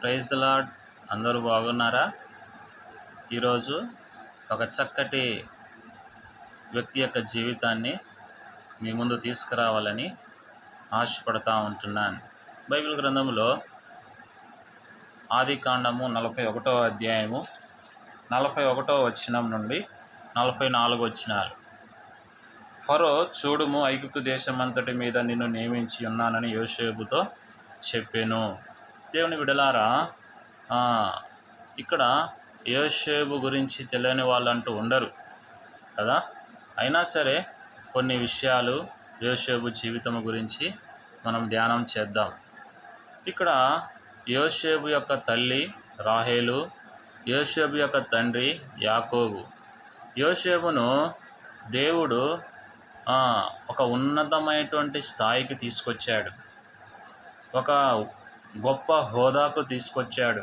Praise lord అందరూ బాగున్నారా? ఈరోజు ఒక చక్కటి వ్యక్తి యొక్క జీవితాన్ని మీ ముందు తీసుకురావాలని ఆశపడతా ఉంటున్నాను. బైబిల్ గ్రంథంలో ఆది కాండము నలభై ఒకటో అధ్యాయము నలభై ఒకటో వచ్చినం నుండి నలభై నాలుగు వచ్చినారు ఫరో చూడుము ఐగుప్తు దేశమంతటి మీద నిన్ను నియమించి ఉన్నానని యోసేపుతో చెప్పాను. దేవుని విడలారా ఇక్కడ యోషేబు గురించి తెలియని వాళ్ళంటూ ఉండరు కదా? అయినా సరే కొన్ని విషయాలు యోషేబు జీవితం గురించి మనం ధ్యానం చేద్దాం. ఇక్కడ యోషేబు యొక్క తల్లి రాహేలు యోషేబు యొక్క తండ్రి యాకోబు. యోషేబును దేవుడు ఒక ఉన్నతమైనటువంటి స్థాయికి తీసుకొచ్చాడు. ఒక గొప్ప హోదాకు తీసుకొచ్చాడు.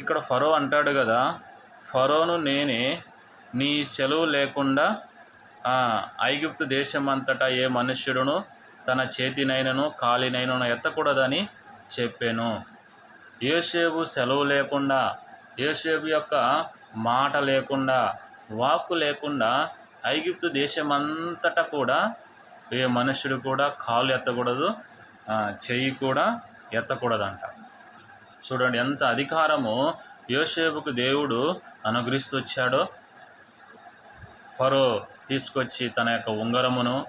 ఇక్కడ ఫరో అంటాడు కదా ఫరోను నేనే నీ సెలవు లేకుండా ఆ, ఐగుప్తు దేశమంతటా ఏ మనుష్యుడును తన చేతినైనను కాలినైనను ఎత్తకూడదని చెప్పాను. యోసేపు సెలవు లేకుండా యోసేపు యొక్క మాట లేకుండా వాక్కు లేకుండా ఐగుప్తు దేశమంతటా కూడా ఏ మనుష్యుడు కూడా కాలు ఎత్తకూడదు చెయ్యి కూడా ఎత్తకూడదంట. చూడండి ఎంత అధికారము యోసేపుకు దేవుడు అనుగ్రహిస్తూ వచ్చాడో ఫరో తీసుకొచ్చి తన యొక్క ఉంగరమును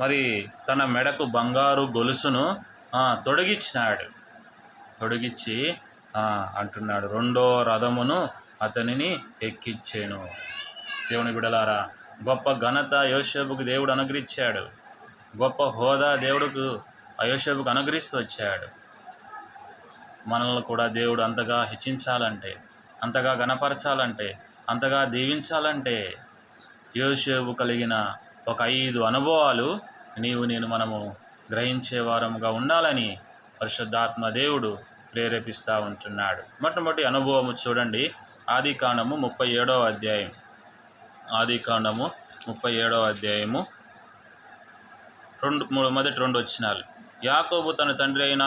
మరి తన మెడకు బంగారు గొలుసును తొడిగిచ్చినాడు. తొడిగిచ్చి అంటున్నాడు రెండో రథమును అతనిని ఎక్కిచ్చాను. దేవుని బిడలారా గొప్ప ఘనత యోసేపుకు దేవుడు అనుగ్రహించాడు. గొప్ప హోదా దేవుడుకు యోసేపుకు అనుగ్రహిస్తూ వచ్చాడు. మనల్ని కూడా దేవుడు అంతగా హెచ్చించాలంటే అంతగా గణపరచాలంటే అంతగా దీవించాలంటే యోసేపు కలిగిన ఒక ఐదు అనుభవాలు నీవు నేను మనము గ్రహించే వారముగా ఉండాలని పరిశుద్ధాత్మ దేవుడు ప్రేరేపిస్తూ ఉంటున్నాడు. మొట్టమొదటి అనుభవము చూడండి. ఆది కాండము ముప్పై ఏడవ అధ్యాయం. ఆది కాండము ముప్పై ఏడవ అధ్యాయము రెండు మూడు మొదటి రెండు వచ్చినాలు యాకోబు తన తండ్రి అయిన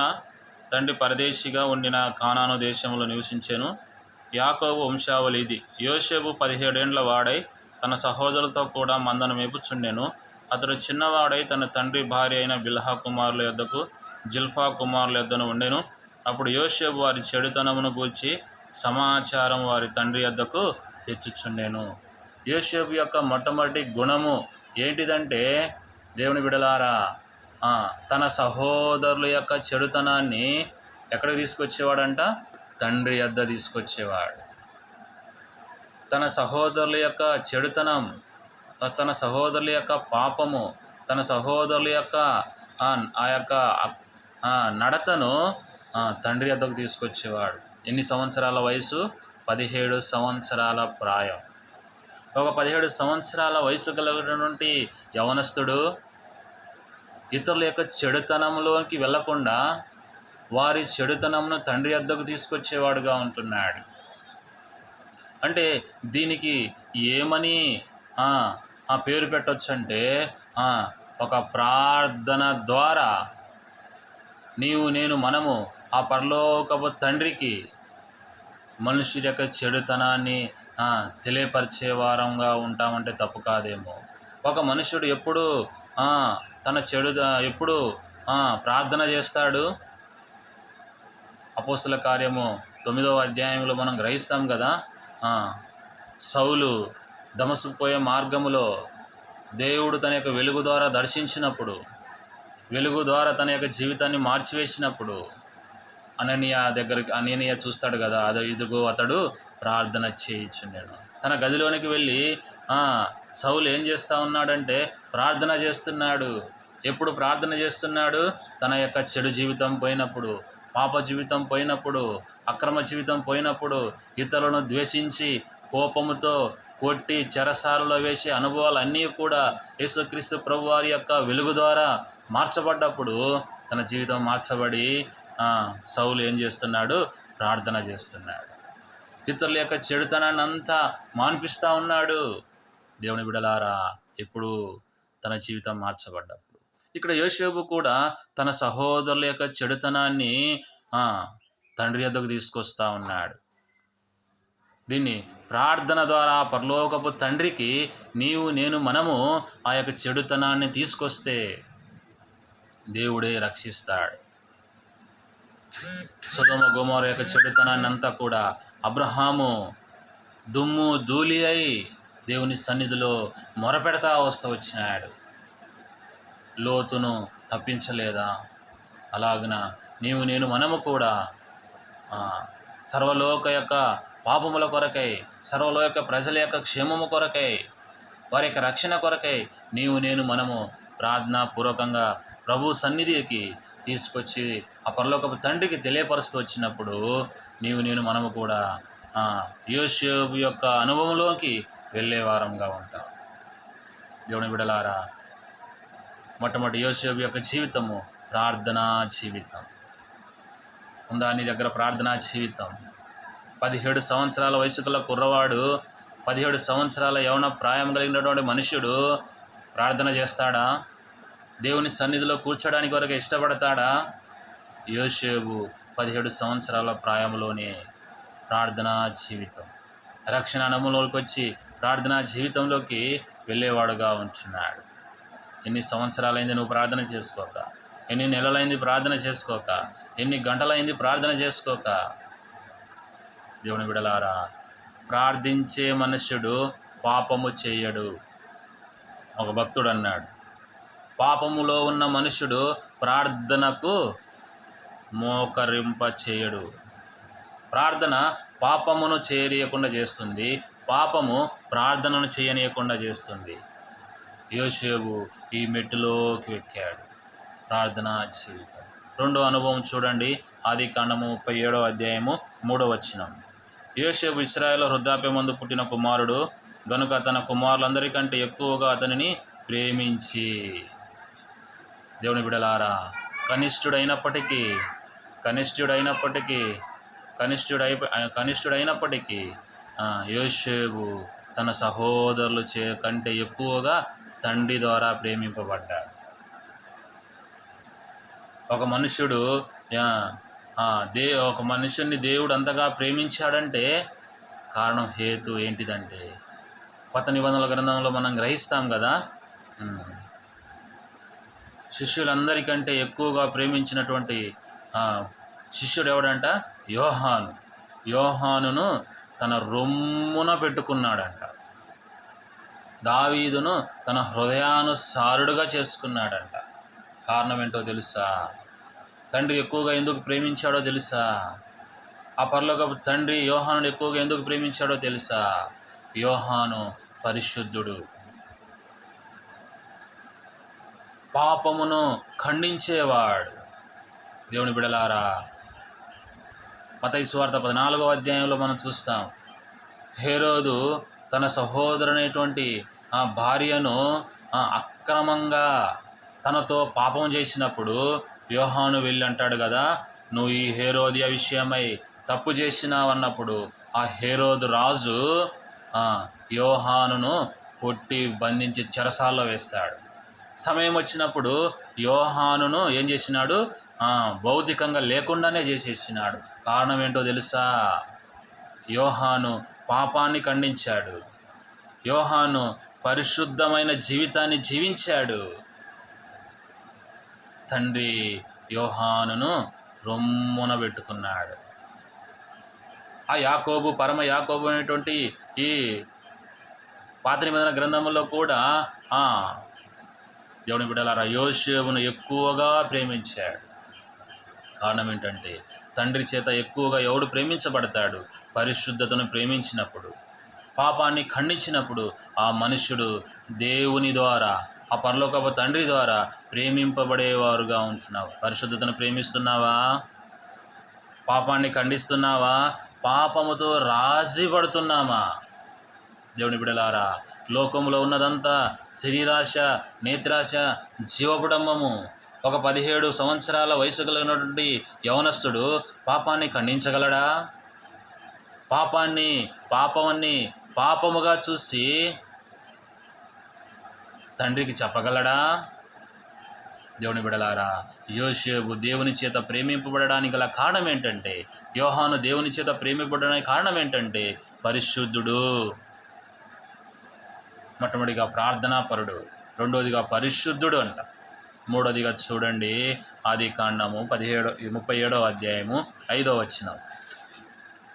తండ్రి పరదేశిగా ఉండిన కానాను దేశంలో నివసించాను. యాకోబు వంశావళి ఇది. యోసేపు పదిహేడేండ్ల వాడై తన సహోదరులతో కూడా మందను మేపుచుండెను అతడు చిన్నవాడై తన తండ్రి భార్య అయిన బిల్హా కుమారుల యొద్దకు జిల్ఫా కుమారుల యొద్దను ఉండెను. అప్పుడు యోసేపు వారి చెడుతనమును గూర్చి సమాచారం వారి తండ్రి యొద్దకు తెచ్చుచుండెను. యోసేపు యొక్క మొట్టమొదటి గుణము ఏంటిదంటే దేవుని బిడలారా తన సహోదరుల యొక్క చెడుతనాన్ని ఎక్కడికి తీసుకొచ్చేవాడంట? తండ్రి అద్ద తీసుకొచ్చేవాడు. తన సహోదరుల యొక్క చెడుతనం తన సహోదరుల యొక్క పాపము తన సహోదరుల యొక్క ఆ, యొక్క నడతను తండ్రి వద్దకు తీసుకొచ్చేవాడు. ఎన్ని సంవత్సరాల వయసు? పదిహేడు సంవత్సరాల ప్రాయం. ఒక పదిహేడు సంవత్సరాల వయసు కలిగినటువంటి యవనస్తుడు ఇతరుల యొక్క చెడుతనంలోకి వెళ్ళకుండా వారి చెడుతనంను తండ్రి వద్దకు తీసుకొచ్చేవాడుగా ఉంటున్నాడు. అంటే దీనికి ఏమని ఆ, పేరు పెట్టొచ్చు అంటే ఒక ప్రార్థన ద్వారా నీవు నేను మనము ఆ పరలోకపు తండ్రికి మనుషుల యొక్క చెడుతనాన్ని తెలియపరిచే వారంగా ఉంటామంటే తప్పు కాదేమో. ఒక మనుషుడు ఎప్పుడు తన చెడు ఎప్పుడు ప్రార్థన చేస్తాడు. అపోస్తుల కార్యము తొమ్మిదవ అధ్యాయంలో మనం గ్రహిస్తాం కదా. సౌలు దమసుకుపోయే మార్గములో దేవుడు తన యొక్క వెలుగు ద్వారా దర్శించినప్పుడు వెలుగు ద్వారా తన యొక్క జీవితాన్ని మార్చివేసినప్పుడు అననీయ దగ్గరికి అననీయ చూస్తాడు కదా అది ఇదిగో అతడు ప్రార్థన చేయించుండెను. తన గదిలోనికి వెళ్ళి సౌలు ఏం చేస్తూ ఉన్నాడంటే ప్రార్థన చేస్తున్నాడు. ఎప్పుడు ప్రార్థన చేస్తున్నాడు? తన యొక్క చెడు జీవితం పోయినప్పుడు పాప జీవితం పోయినప్పుడు అక్రమ జీవితం పోయినప్పుడు ఇతరులను ద్వేషించి కోపముతో కొట్టి చెరసాలలో వేసే అనుభవాలు అన్నీ కూడా యేసుక్రీస్తు ప్రభు వారి యొక్క వెలుగు ద్వారా మార్చబడ్డప్పుడు తన జీవితం మార్చబడి సౌలు ఏం చేస్తున్నాడు? ప్రార్థన చేస్తున్నాడు. ఇతరుల యొక్క చెడుతనాన్ని అంతా మాన్పిస్తూ ఉన్నాడు. దేవుని బిడలారా ఇప్పుడు తన జీవితం మార్చబడ్డప్పుడు ఇక్కడ యోసేపు కూడా తన సహోదరుల యొక్క చెడుతనాన్ని తండ్రి యొద్దకు తీసుకొస్తా ఉన్నాడు. దీన్ని ప్రార్థన ద్వారా పరలోకపు తండ్రికి నీవు నేను మనము ఆ యొక్క చెడుతనాన్ని తీసుకొస్తే దేవుడే రక్షిస్తాడు. సుధమ గుమోర యొక్క చెడుతనాన్ని అంతా కూడా అబ్రహాము దుమ్ము ధూళి అయి దేవుని సన్నిధిలో మొరపెడతా వస్తూ వచ్చినాడు. లోతును తప్పించలేదా? అలాగున నీవు నేను మనము కూడా సర్వలోక యొక్క పాపముల కొరకై సర్వలోక ప్రజల యొక్క క్షేమము కొరకై వారి యొక్క రక్షణ కొరకై నీవు నేను మనము ప్రార్థనాపూర్వకంగా ప్రభు సన్నిధికి తీసుకొచ్చి ఆ పరలోకపు తండ్రికి తెలియపరుస్తూ వచ్చినప్పుడు నీవు నేను మనము కూడా ఆ, యోసేపు యొక్క అనుభవంలోకి వెళ్ళే వారంగా ఉంటాం. దేవుని బిడలారా మొట్టమొదటి యోసేపు యొక్క జీవితము ప్రార్థనా జీవితం. ఉందా నీ దగ్గర ప్రార్థనా జీవితం? పదిహేడు సంవత్సరాల వయసు గల కుర్రవాడు పదిహేడు సంవత్సరాల యవన ప్రాయం కలిగినటువంటి మనుష్యుడు ప్రార్థన చేస్తాడా? దేవుని సన్నిధిలో కూర్చోడానికి వరకు ఇష్టపడతాడా? యోసేపు పదిహేడు సంవత్సరాల ప్రాయంలోనే ప్రార్థనా జీవితం. రక్షణ అనుభవంలోకి వచ్చి ప్రార్థనా జీవితంలోకి వెళ్ళేవాడుగా ఉంటున్నాడు. ఎన్ని సంవత్సరాలైంది నువ్వు ప్రార్థన చేసుకోక? ఎన్ని నెలలైంది ప్రార్థన చేసుకోక? ఎన్ని గంటలైంది ప్రార్థన చేసుకోక? దేవుని బిడలారా ప్రార్థించే మనుష్యుడు పాపము చేయడు. ఒక భక్తుడు అన్నాడు. పాపములో ఉన్న మనుష్యుడు ప్రార్థనకు మోకరింప చేయడు. ప్రార్థన పాపమును చేయనీయకుండా చేస్తుంది. పాపము ప్రార్థనను చేయనీయకుండా చేస్తుంది. యోసేపు ఈ మెట్టులోకి ఎక్కాడు ప్రార్థనా జీవితం. రెండో అనుభవం చూడండి. ఆది కాండము ముప్పై ఏడో అధ్యాయము మూడో వచ్చినం యోసేపు ఇస్రాయేల్ వృద్ధాప్యమందు పుట్టిన కుమారుడు గనుక తన కుమారులందరికంటే ఎక్కువగా అతనిని ప్రేమించి దేవుని బిడలారా కనిష్ఠుడైనప్పటికీ కనిష్ఠుడైనప్పటికీ కనిష్ఠుడై కనిష్ఠుడైనప్పటికీ యోషేబు తన సహోదరులు చే కంటే ఎక్కువగా తండ్రి ద్వారా ప్రేమింపబడ్డాడు. ఒక మనుష్యుడు దే ఒక మనుషుని దేవుడు అంతగా ప్రేమించాడంటే కారణం హేతు ఏంటిదంటే? కొత్త నిబంధనల గ్రంథంలో మనం గ్రహిస్తాం కదా? శిష్యులందరికంటే ఎక్కువగా ప్రేమించినటువంటి శిష్యుడు ఎవడంట యోహాను. యోహానును తన రొమ్మున పెట్టుకున్నాడంట. దావీదును తన హృదయానుసారుడుగా చేసుకున్నాడంట. కారణం ఏంటో తెలుసా? తండ్రి ఎక్కువగా ఎందుకు ప్రేమించాడో తెలుసా? ఆ పరలోకపు తండ్రి యోహానుడు ఎక్కువగా ఎందుకు ప్రేమించాడో తెలుసా? యోహాను పరిశుద్ధుడు. పాపమును ఖండించేవాడు. దేవుని బిడలారా మతైస్వార్త పద్నాలుగో అధ్యాయంలో మనం చూస్తాం హేరోదు తన సహోదరు అనేటువంటి భార్యను అక్రమంగా తనతో పాపం చేసినప్పుడు యోహాను వెళ్ళి అంటాడు కదా నువ్వు ఈ హేరోదియ విషయమై తప్పు చేసినావన్నప్పుడు ఆ హేరోదు రాజు యోహానును కొట్టి బంధించి చెరసాల్లో వేస్తాడు. సమయం వచ్చినప్పుడు యోహానును ఏం చేసినాడు? భౌతికంగా లేకుండానే చేసేసినాడు. కారణం ఏంటో తెలుసా? యోహాను పాపాన్ని ఖండించాడు. యోహాను పరిశుద్ధమైన జీవితాన్ని జీవించాడు. తండ్రి యోహానును రొమ్మున పెట్టుకున్నాడు. ఆ యాకోబు పరమ యాకోబు అనేటువంటి ఈ పాత నిబంధన గ్రంథంలో కూడా ఆ దేవుని బిడ్డలారా యోసేపును ఎక్కువగా ప్రేమించాడు. కారణం ఏంటంటే తండ్రి చేత ఎక్కువగా ఎవడు ప్రేమించబడతాడు? పరిశుద్ధతను ప్రేమించినప్పుడు. పాపాన్ని ఖండించినప్పుడు ఆ మనుష్యుడు దేవుని ద్వారా ఆ పరలోకపు తండ్రి ద్వారా ప్రేమింపబడేవారుగా ఉంటున్నావు. పరిశుద్ధతను ప్రేమిస్తున్నావా? పాపాన్ని ఖండిస్తున్నావా? పాపముతో రాజీ పడుతున్నామా? దేవుని బిడలారా లోకంలో ఉన్నదంతా శరీరాశ నేత్రాశ జీవపుడంబము ఒక పదిహేడు సంవత్సరాల వయసు కలిగినటువంటి యవనస్తుడు పాపాన్ని ఖండించగలడా? పాపాన్ని పాపమని పాపముగా చూసి తండ్రికి చెప్పగలడా? దేవుని బిడలారా యోసేపు దేవుని చేత ప్రేమింపబడడానికి గల కారణం ఏంటంటే యోహాను దేవుని చేత ప్రేమింపబడడానికి కారణం ఏంటంటే పరిశుద్ధుడు. మొట్టమొదటిగా ప్రార్థనాపరుడు రెండోదిగా పరిశుద్ధుడు అంట. మూడోదిగా చూడండి ఆది కాండము పదిహేడో ముప్పై ఏడో అధ్యాయము ఐదో వచనం.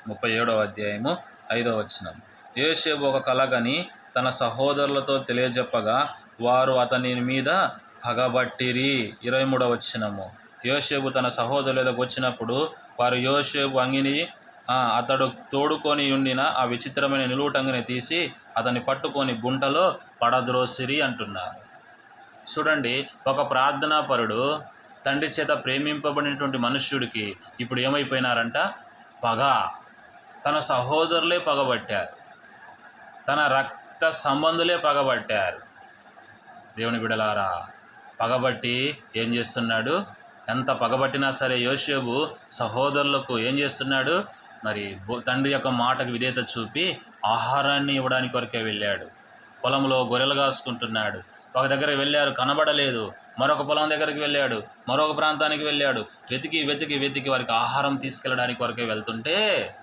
ముప్పై ఏడవ అధ్యాయము ఐదో వచనం. యోసేపు ఒక కలగని తన సహోదరులతో తెలియజెప్పగా వారు అతని మీద పగబట్టిరి. ఇరవై మూడో వచ్చినము యోసేపు తన సహోదరుల వచ్చినప్పుడు వారు యోసేపు అంగిని అతడు తోడుకొని ఉండిన ఆ విచిత్రమైన నిలువుటంగిని తీసి అతన్ని పట్టుకొని గుంటలో పడద్రోసిరి అంటున్నారు. చూడండి ఒక ప్రార్థనాపరుడు తండ్రి చేత ప్రేమింపబడినటువంటి మనుష్యుడికి ఇప్పుడు ఏమైపోయినారంట? పగ. తన సహోదరులే పగబట్టారు. తన రక్త సంబంధులే పగబట్టారు. దేవుని బిడలారా పగబట్టి ఏం చేస్తున్నాడు? ఎంత పగబట్టినా సరే యోసేపు సహోదరులకు ఏం చేస్తున్నాడు? మరి బో- తండ్రి యొక్క మాటకు విధేయత చూపి ఆహారాన్ని ఇవ్వడానికి వరకే వెళ్ళాడు. పొలంలో గొర్రెలు కాసుకుంటున్నాడు. ఒక దగ్గర వెళ్ళారు కనబడలేదు. మరొక పొలం దగ్గరికి వెళ్ళాడు మరొక ప్రాంతానికి వెళ్ళాడు. వెతికి వెతికి వెతికి వారికి ఆహారం తీసుకెళ్ళడానికి వరకే వెళ్తుంటే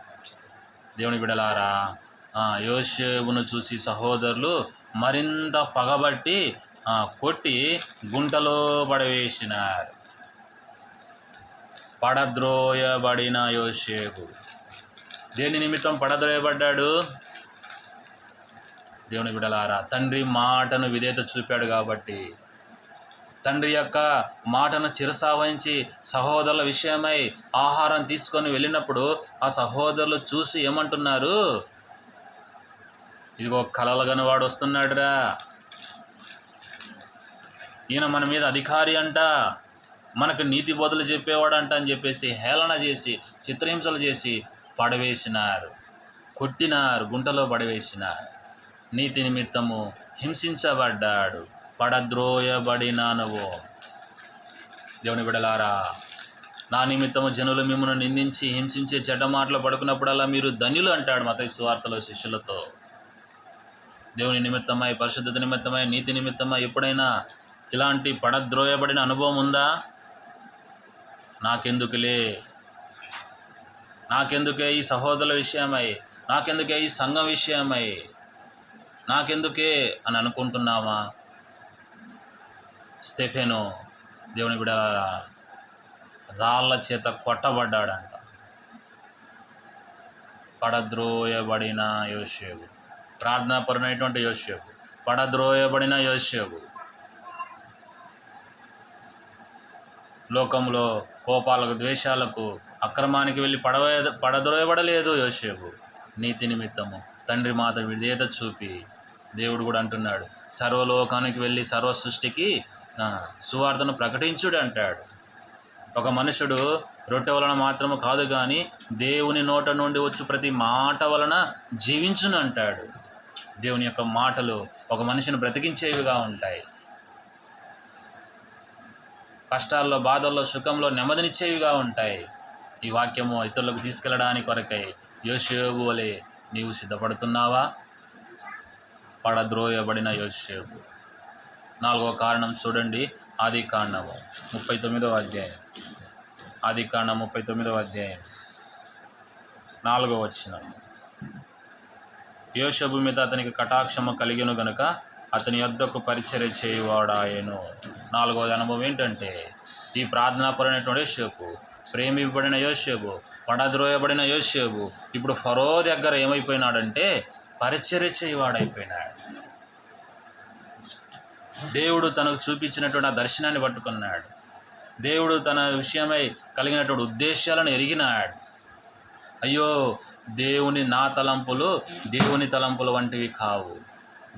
దేవుని బిడలారా యోసేపును చూసి సహోదరులు మరింత పగబట్టి కొట్టి గుంటలో పడవేసినారు. పడద్రోయబడిన యోసేపు. దేని నిమిత్తం పడద్రోయబడ్డాడు? దేవుని బిడలారా తండ్రి మాటను విధేత చూపాడు కాబట్టి. తండ్రి యొక్క మాటను చిరసావహించి సహోదరుల విషయమై ఆహారం తీసుకొని వెళ్ళినప్పుడు ఆ సహోదరులు చూసి ఏమంటున్నారు? ఇదిగో కలలుగని వాడు వస్తున్నాడురా. ఈయన మన మీద అధికారి అంట మనకు నీతి బోధలు చెప్పేవాడంట అని చెప్పేసి హేళన చేసి చిత్రహింసలు చేసి పడవేసినారు. కొట్టినారు గుంటలో పడవేసినారు. నీతి నిమిత్తము హింసించబడ్డాడు. పడద్రోయబడిన దేవుని బిడలారా నా నిమిత్తము జనులు మిమ్మల్ని నిందించి హింసించే చెడ్డ మాటలు పడుకున్నప్పుడల్లా మీరు ధన్యులు అంటాడు మత సువార్తలో శిష్యులతో. దేవుని నిమిత్తమై పరిశుద్ధత నిమిత్తమై నీతి నిమిత్తమై ఎప్పుడైనా ఇలాంటి పడద్రోయబడిన అనుభవం ఉందా? నాకెందుకులే? నాకెందుకే ఈ సహోదరుల విషయమై? నాకెందుకే ఈ సంఘం విషయమై? నాకెందుకే అని అనుకుంటున్నామా స్టెఫెను దేవుని బిడ రాళ్ళ చేత కొట్టబడ్డాడంట. పడద్రోయబడిన యోసేపు. ప్రార్థనాపరమైనటువంటి యోసేపు పడద్రోయబడిన యోసేపు. లోకంలో కోపాలకు ద్వేషాలకు అక్రమానికి వెళ్ళి పడవ పడద్రోయబడలేదు యోసేపు. నీతి నిమిత్తము. తండ్రి మాత విధేయత చూపి దేవుడు కూడా అంటున్నాడు సర్వలోకానికి వెళ్ళి సర్వ సృష్టికి సువార్తను ప్రకటించుడు అంటాడు. ఒక మనుషుడు రొట్టె వలన మాత్రము కాదు కానీ దేవుని నోట నుండి వచ్చు ప్రతి మాట వలన జీవించును అంటాడు. దేవుని యొక్క మాటలు ఒక మనిషిని బ్రతికించేవిగా ఉంటాయి. కష్టాల్లో బాధల్లో సుఖంలో నెమ్మదినిచ్చేవిగా ఉంటాయి. ఈ వాక్యము ఇతరులకు తీసుకెళ్ళడానికి కొరకై యోసేపు వలె నీవు సిద్ధపడుతున్నావా? పడద్రోయబడిన యోసేపు. నాలుగో కారణం చూడండి. ఆది కాండము ముప్పై తొమ్మిదవ అధ్యాయం. ఆది కాండం ముప్పై తొమ్మిదవ అధ్యాయం. నాలుగో వచ్చిన యోషబు మీద అతనికి కటాక్షము కలిగిన గనుక అతని యొద్దకు పరిచర్య చేయువాడాయను. నాలుగవది అనుభవం ఏంటంటే ఈ ప్రార్థనాపరమైనటువంటి యోషేపు ప్రేమింపబడిన యోషేపు పడద్రోయబడిన యోషేపు ఇప్పుడు ఫరో దగ్గర ఏమైపోయినాడంటే పరిచర్య చేయవాడైపోయినాడు. దేవుడు తనకు చూపించినటువంటి ఆ దర్శనాన్ని పట్టుకున్నాడు. దేవుడు తన విషయమై కలిగినటువంటి ఉద్దేశాలను ఎరిగినాడు. అయ్యో దేవుని నా తలంపులు దేవుని తలంపుల వంటివి కావు.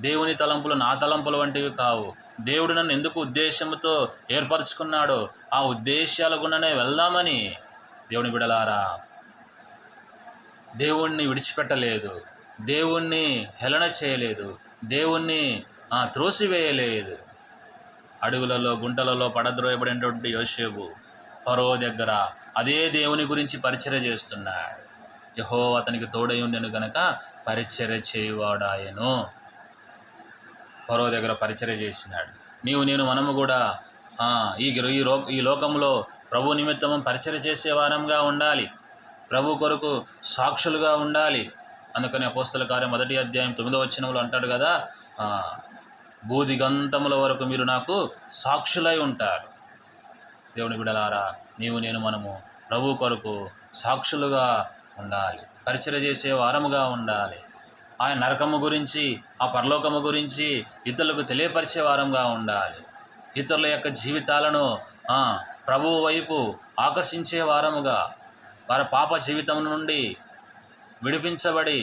దేవుని తలంపులు నా తలంపుల వంటివి కావు. దేవుడు నన్ను ఎందుకు ఉద్దేశంతో ఏర్పరచుకున్నాడో ఆ ఉద్దేశాల గుణనే వెళ్దామని. దేవుని బిడలారా దేవుణ్ణి విడిచిపెట్టలేదు. దేవుణ్ణి హేళన చేయలేదు. దేవుణ్ణి త్రోసివేయలేదు. అడవులలో గుంటలలో పడద్రోయబడినటువంటి యోసేపు ఫరో దగ్గర అదే దేవుని గురించి పరిచయ చేస్తున్నాడు. యహో అతనికి తోడై ఉండెను గనక పరిచర్య చేయువాడాయను. పరో దగ్గర పరిచర్య చేసినాడు. నీవు నేను మనము కూడా ఈ ఈ లో ఈ లోకంలో ప్రభు నిమిత్తము పరిచర్య చేసే వారంగా ఉండాలి. ప్రభు కొరకు సాక్షులుగా ఉండాలి. అందుకని అపోస్తల కార్యం మొదటి అధ్యాయం తొమ్మిదో వచ్చినములు అంటాడు కదా బూదిగంతముల వరకు మీరు నాకు సాక్షులై ఉంటారు. దేవుని బిడలారా నీవు నేను మనము ప్రభు కొరకు సాక్షులుగా ఉండాలి. పరిచయ చేసే వారముగా ఉండాలి. ఆయన నరకము గురించి ఆ పరలోకము గురించి ఇతరులకు తెలియపరిచే వారంగా ఉండాలి. ఇతరుల యొక్క జీవితాలను ప్రభువు వైపు ఆకర్షించే వారముగా వారి పాప జీవితం నుండి విడిపించబడి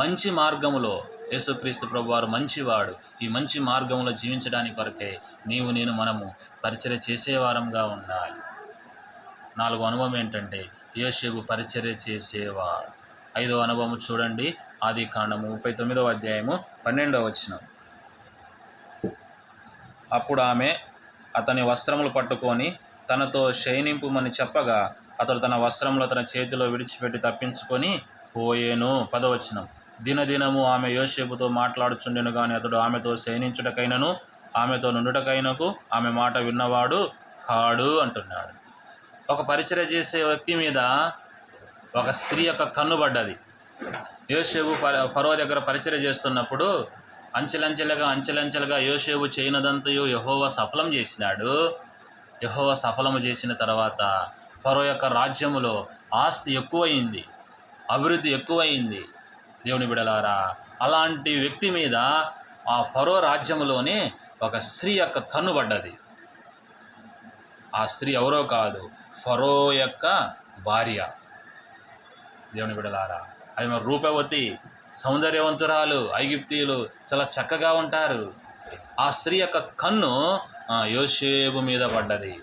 మంచి మార్గములో యేసుక్రీస్తు ప్రభు వారు మంచివాడు. ఈ మంచి మార్గంలో జీవించడానికి కొరకే నీవు నేను మనము పరిచయ చేసేవారంగా ఉండాలి. నాలుగో అనుభవం ఏంటంటే యోసేపు పరిచర్య చేసేవాడు ఐదో అనుభవం చూడండి. ఆది కాండము ముప్పై తొమ్మిదవ అధ్యాయము పన్నెండవ వచ్చిన అప్పుడు ఆమె అతని వస్త్రములు పట్టుకొని తనతో శయనింపుమని చెప్పగా అతడు తన వస్త్రములు తన చేతిలో విడిచిపెట్టి తప్పించుకొని పోయేను. పదవచనం దినదినము ఆమె యోసేపుతో మాట్లాడుచుండెను కానీ అతడు ఆమెతో శయనించుటకైనను ఆమెతో నుండుటకైనకు ఆమె మాట విన్నవాడు కాడు అంటున్నాడు. ఒక పరిచర్య చేసే వ్యక్తి మీద ఒక స్త్రీ యొక్క కన్ను పడ్డది. యోసేపు ఫరో దగ్గర పరిచర్య చేస్తున్నప్పుడు అంచెలంచెలుగా అంచెలంచెలుగా యోసేపు చేయనదంతయు యహోవ సఫలం చేసినాడు. యహోవ సఫలము చేసిన తర్వాత ఫరో యొక్క రాజ్యములో ఆస్తి ఎక్కువయింది అభివృద్ధి ఎక్కువయింది దేవుని బిడలారా అలాంటి వ్యక్తి మీద ఆ ఫరో రాజ్యంలోనే ఒక స్త్రీ యొక్క కన్ను పడ్డది. ఆ స్త్రీ ఎవరో కాదు ఫరో యొక్క భార్య. దేవుని బిడలారా అది మరి రూపవతి సౌందర్యవంతురాలు ఐగిప్తీయులు చాలా చక్కగా ఉంటారు. ఆ స్త్రీ యొక్క కన్ను యోసేపు మీద పడ్డది.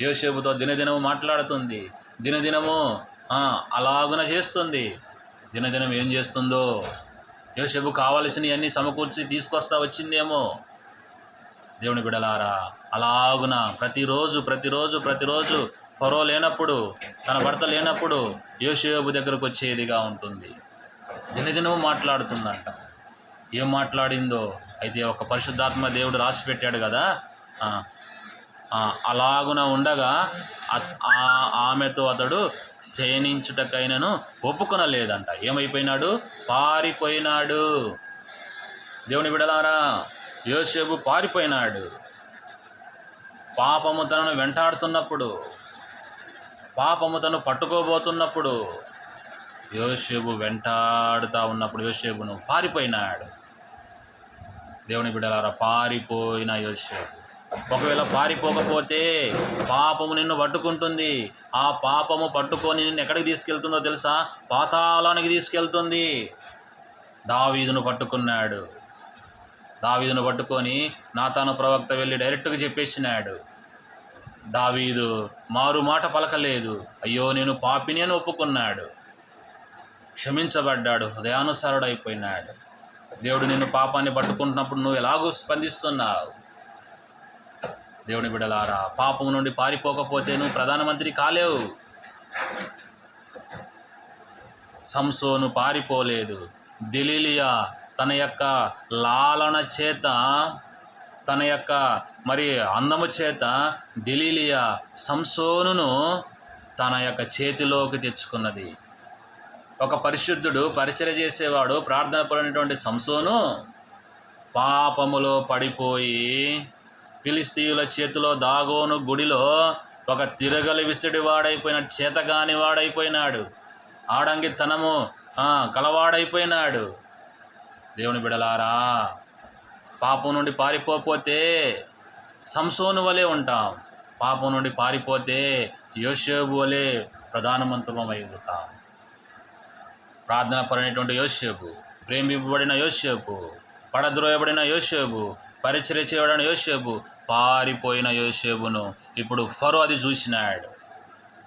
యోసేపుతో దినదినము మాట్లాడుతుంది. దినదినము అలాగున చేస్తుంది. దినదినం ఏం చేస్తుందో? యోసేపు కావలసినవన్నీ సమకూర్చి తీసుకొస్తా వచ్చిందేమో? దేవుని బిడలారా అలాగున ప్రతిరోజు ప్రతిరోజు ప్రతిరోజు ఫరో లేనప్పుడు తన భర్త లేనప్పుడు యోసేపు దగ్గరకు వచ్చేదిగా ఉంటుంది. దినదినం మాట్లాడుతుందంట. ఏం మాట్లాడిందో అయితే ఒక పరిశుద్ధాత్మ దేవుడు రాసి పెట్టాడు కదా అలాగున ఉండగా ఆ- ఆమెతో అతడు శయనించుటకైనను ఒప్పుకొనలేదంట. ఏమైపోయినాడు? పారిపోయినాడు. దేవుని బిడలారా యోసేపు పారిపోయినాడు. పాపము తనను వెంటాడుతున్నప్పుడు పాపము తను పట్టుకోబోతున్నప్పుడు యోసేపు వెంటాడుతూ ఉన్నప్పుడు యోసేపును పారిపోయినాడు. దేవుని బిడ్డలారా పారిపోయిన యోసేపు. ఒకవేళ పారిపోకపోతే పాపము నిన్ను పట్టుకుంటుంది. ఆ పాపము పట్టుకొని నిన్ను ఎక్కడికి తీసుకెళ్తుందో తెలుసా? పాతాళానికి తీసుకెళ్తుంది. దావీదును పట్టుకున్నాడు. దావీదును పట్టుకొని నాతాను ప్రవక్త వెళ్ళి డైరెక్ట్గా చెప్పేసినాడు. దావీదు మారు మాట పలకలేదు. అయ్యో నేను పాపిని అని ఒప్పుకున్నాడు. క్షమించబడ్డాడు హృదయానుసారుడైపోయినాడు. దేవుడు నిన్ను పాపాన్ని పట్టుకుంటున్నప్పుడు నువ్వు ఎలాగో స్పందిస్తున్నావు? దేవుని బిడలారా పాపం నుండి పారిపోకపోతే నువ్వు ప్రధానమంత్రి కాలేవు. సంసోను పారిపోలేదు. దిలీలియా తన యొక్క లాలన చేత తన యొక్క మరి అందము చేత దిలీలియా సంసోనును తన యొక్క చేతిలోకి తెచ్చుకున్నది. ఒక పరిశుద్ధుడు పరిచయ చేసేవాడు ప్రార్థన పడినటువంటి సంసోను పాపములో పడిపోయి ఫిలిస్తీయుల చేతిలో దాగోను గుడిలో ఒక తిరగలి విసిడి వాడైపోయిన చేతగాని వాడైపోయినాడు. ఆడంగితనము తనము కలవాడైపోయినాడు. దేవుని బిడలారా పాపం నుండి పారిపోతే సంసోను వలె ఉంటాం. పాపం నుండి పారిపోతే యోషేబు వలె ప్రధానమంత్రులం ఉంటాం. ప్రార్థన పడినటువంటి యోసేపు ప్రేమింపబడిన యోసేపు పడద్రోయబడిన యోసేపు పరిచర్య చేయబడిన యోసేపు పారిపోయిన యోసేపును ఇప్పుడు ఫరో అది చూసినాడు.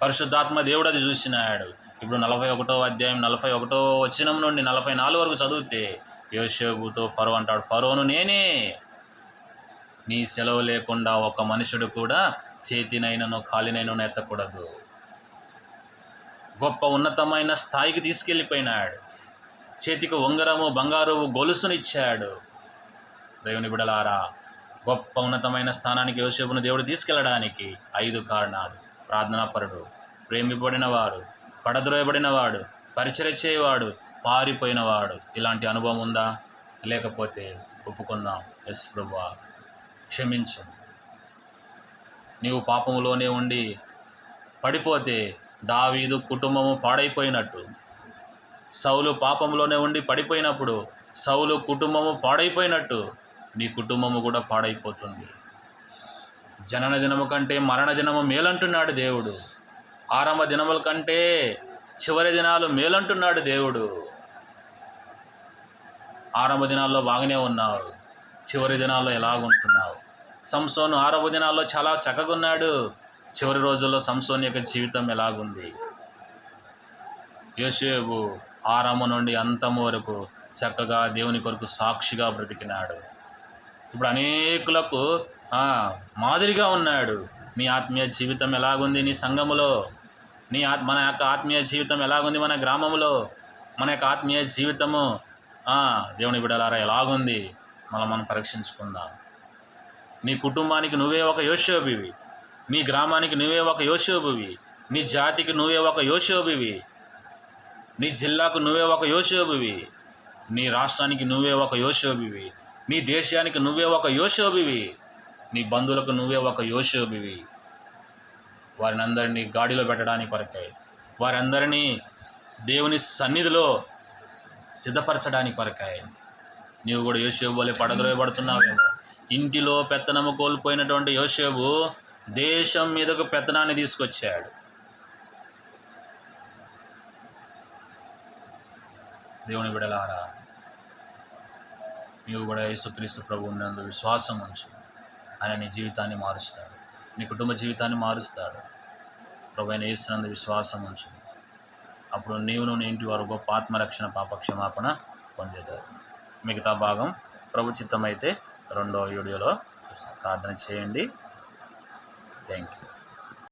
పరిశుద్ధాత్మ దేవుడు అది చూసినాడు. ఇప్పుడు నలభై ఒకటో అధ్యాయం నలభై ఒకటో వచనం నుండి నలభై నాలుగు వరకు చదివితే యోషేబుతో ఫరో అంటాడు ఫరోను నేనే. నీ సెలవు లేకుండా ఒక మనుషుడు కూడా చేతినైనను కాలినైనను ఎత్తకూడదు గొప్ప ఉన్నతమైన స్థాయికి తీసుకెళ్ళిపోయినాడు. చేతికి ఉంగరము బంగారు గొలుసునిచ్చాడు. దేవుని బిడలారా గొప్ప ఉన్నతమైన స్థానానికి యోసేపును దేవుడు తీసుకెళ్ళడానికి ఐదు కారణాలు. ప్రార్థనాపరుడు ప్రేమిపడినవాడు పడద్రోయబడినవాడు పరిచయ చేయవాడు పారిపోయినవాడు ఇలాంటి అనుభవం ఉందా? లేకపోతే ఒప్పుకుందాం. ఎస్ ప్రభా క్షమించు. నీవు పాపములోనే ఉండి పడిపోతే దావీదు కుటుంబము పాడైపోయినట్టు. సౌలు పాపంలోనే ఉండి పడిపోయినప్పుడు సౌలు కుటుంబము పాడైపోయినట్టు నీ కుటుంబము కూడా పాడైపోతుంది. జనన దినము కంటే మరణ దినము మేలంటున్నాడు దేవుడు. ఆరంభ దినముల కంటే చివరి దినాలు మేలంటున్నాడు దేవుడు. ఆరంభ దినాల్లో బాగానే ఉన్నావు. చివరి దినాల్లో ఎలాగుంటున్నావు? సంసోను ఆరవ దినాల్లో చాలా చక్కగా ఉన్నాడు చివరి రోజుల్లో సంసోన్ యొక్క జీవితం ఎలాగుంది? యోసేపు ఆరంభం నుండి అంతము వరకు చక్కగా దేవుని కొరకు సాక్షిగా బ్రతికినాడు. ఇప్పుడు అనేకులకు మాదిరిగా ఉన్నాడు. నీ ఆత్మీయ జీవితం ఎలాగుంది నీ సంఘములో? నీ ఆత్ మన యొక్క ఆత్మీయ జీవితం ఎలాగుంది మన గ్రామంలో? మన యొక్క ఆత్మీయ జీవితము దేవుని బిడలారా ఎలాగుంది? మనం మనం పరీక్షించుకుందాం. నీ కుటుంబానికి నువ్వే ఒక యోషోబివి నీ గ్రామానికి నువ్వే ఒక యోషోబివి నీ జాతికి నువ్వే ఒక యోషోబివి నీ జిల్లాకు నువ్వే ఒక యోషోబివి నీ రాష్ట్రానికి నువ్వే ఒక యోషోబివి నీ దేశానికి నువ్వే ఒక యోషోబివి నీ బంధువులకు నువ్వే ఒక యోషోబివి వారిని అందరినీ గాడిలో పెట్టడానికి కొరకై వారందరినీ దేవుని సన్నిధిలో సిద్ధపరచడానికి కొరకై నీవు కూడా యోసేపు వలె పడద్రోయబడుతున్నావేమో ఇంటిలో పెత్తనము కోల్పోయినటువంటి యోసేపు దేశం మీదకు పెత్తనాన్ని తీసుకొచ్చాడు. దేవుని బిడలారా నీవు కూడా యేసుక్రీస్తు ప్రభు నందు విశ్వాసం ఉంచు. ఆయన నీ జీవితాన్ని మారుస్తాడు. నీ కుటుంబ జీవితాన్ని మారుస్తాడు. ప్రభుత్వ అయిన విశ్వాసం ఉంచు అప్పుడు నీవు నువ్వు ఇంటి వారు గొప్ప ఆత్మరక్షణ పాపక్షమాపణ పొందేదారు మిగతా భాగం ప్రభు చిత్తమైతే రెండో వీడియోలో చూస్తాం. ప్రార్థన చేయండి. Thank you